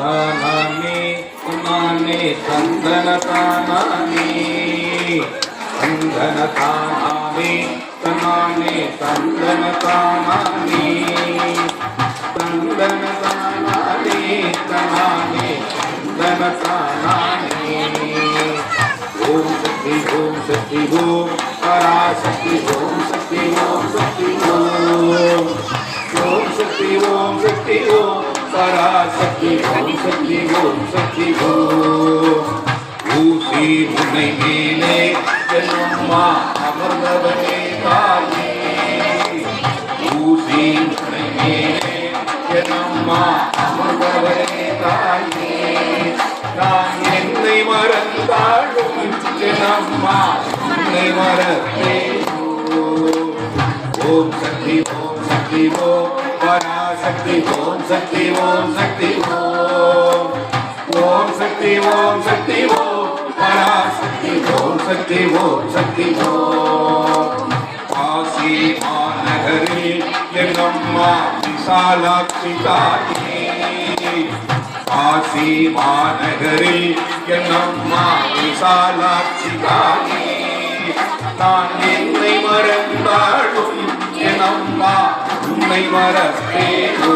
ದಾನಾನಿ ಸುಮಾನಿ ಸಂಧನ ತಾನಾನಿ ಸಂಧನ ತಾನಾನಿ ಸಮಾನಿ ಸಂಧನ ತಾನಾನಿ ಸಂಧನ ತಾನಾನಿ ಸಮಾನಿ ಸಂಧನ ತಾನಾನಿ ಓಂ ಶಕ್ತಿ ಓಂ ಶಕ್ತಿ ಓಂ ಪರಾಶಕ್ತಿ ಓಂ ಶಕ್ತಿ ಓಂ ಶಕ್ತಿ ಓಂ ಓಂ ಶಕ್ತಿ ಓಂ ಶಕ್ತಿ ಓಂ பராசக்தி ஓம் சக்தி ஓம் சக்தி ஊசி முனை மேலே என்னம்மா அமர்ந்தவனே தாயே ஊசி முனை மேலே என்னம்மா அமர்ந்தவனே தாயே நான் என்னை மறந்தாலும் என்னம்மா உன்னை மறப்பேனோ ஓம் சக்தி ஓம் சக்தி ஓம் பராசக்தி ஓம் சக்தி ஓம் சக்தி ஓம் ஓம் சக்தி ஓம் சக்தி ஓம் பராசக்தி ஓம் சக்தி ஓம் சக்தி ஓம் காசி என்னம்மா விசாலாட்சி தாயே காசி என்னம்மா விசாலாட்சி தாயே நான் என்னை மறந்தாலும் என்னம்மா உன்னை மறப்பேனோ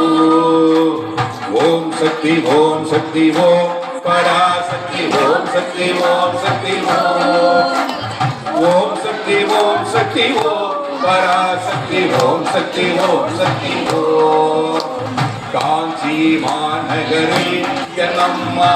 ஓம் சக்தி ஓம் சக்தி ஓம் பராசக்தி ஓம் சக்தி ஓம் சக்தி ஓம் ஓம் சக்தி ஓம் சக்தி ஓம் பராசக்தி ஓம் சக்தி ஓம் சக்தி ஓம் காஞ்சி மாநகரில் என்னம்மா